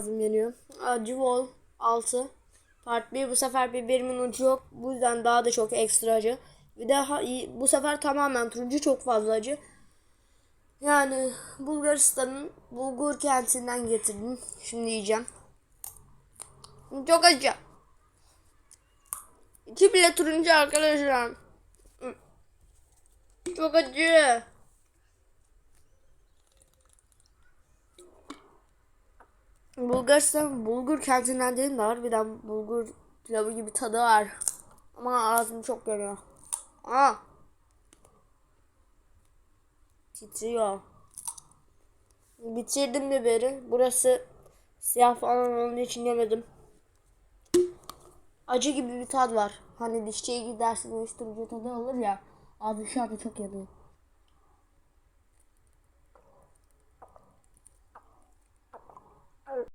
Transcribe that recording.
Ağzım yanıyor. Acı bol 6. Part 1 bu sefer biberimin ucu yok. Bu yüzden daha da çok ekstra acı. Bir de ha- bu sefer tamamen turuncu çok fazla acı. Yani Bulgaristan'ın Bulgur kentinden getirdim. Şimdi yiyeceğim. Çok acı. İki bile turuncu arkadaşlar. Çok acı. Bulgaristan Bulgur kentinden değil de harbiden Bulgur pilavı gibi tadı var. Ama ağzım çok yanıyor. Aa. Titriyor. Bitirdim biberi. Burası siyah falan olduğu için yemedim. Acı gibi bir tat var. Hani dişçiye gidersin uyuşturucu tadı olur ya. Ağzım şu anda çok yanıyor.